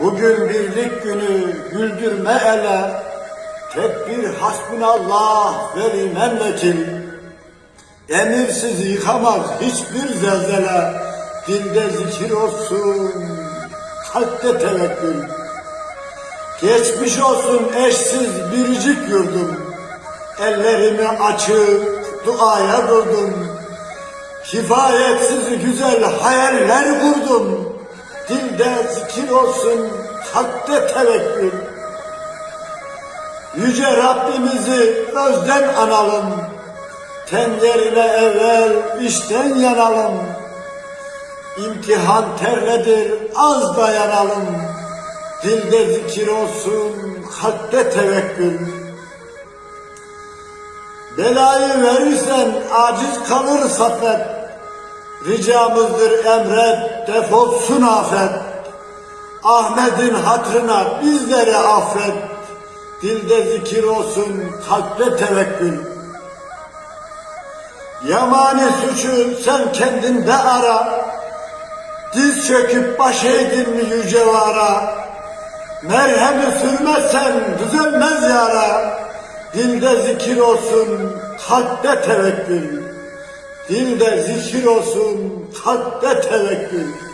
Bugün birlik günü güldürme ele, tedbir hasbunallah veli memlekil. Emirsiz yıkamaz hiçbir zelzele, dilde zikir olsun, kalpte tevekkül. Geçmiş olsun eşsiz biricik yurdum, ellerimi açıp duaya durdum. Kifayetsiz güzel hayaller kurdum. Dilde zikir olsun, kalpte tevekkül. Yüce Rabbimizi özden analım. Ten yerine evvel işten yanalım. İmtihan terledir, az dayanalım. Dilde zikir olsun, kalpte tevekkül. Belayı verirsen aciz kalır safet. Ricamızdır emret, defolsun afet. Ahmet'in hatrına bizleri affet. Dilde zikir olsun, kalpte tevekkül. Yamani suçu sen kendinde ara. Diz çöküp baş eğdin mi yüce vara. Merhemi sürmezsen düzelmez yara. Dilde zikir olsun, kalpte tevekkül. Dilde zikir olsun, kalpte tevekkül.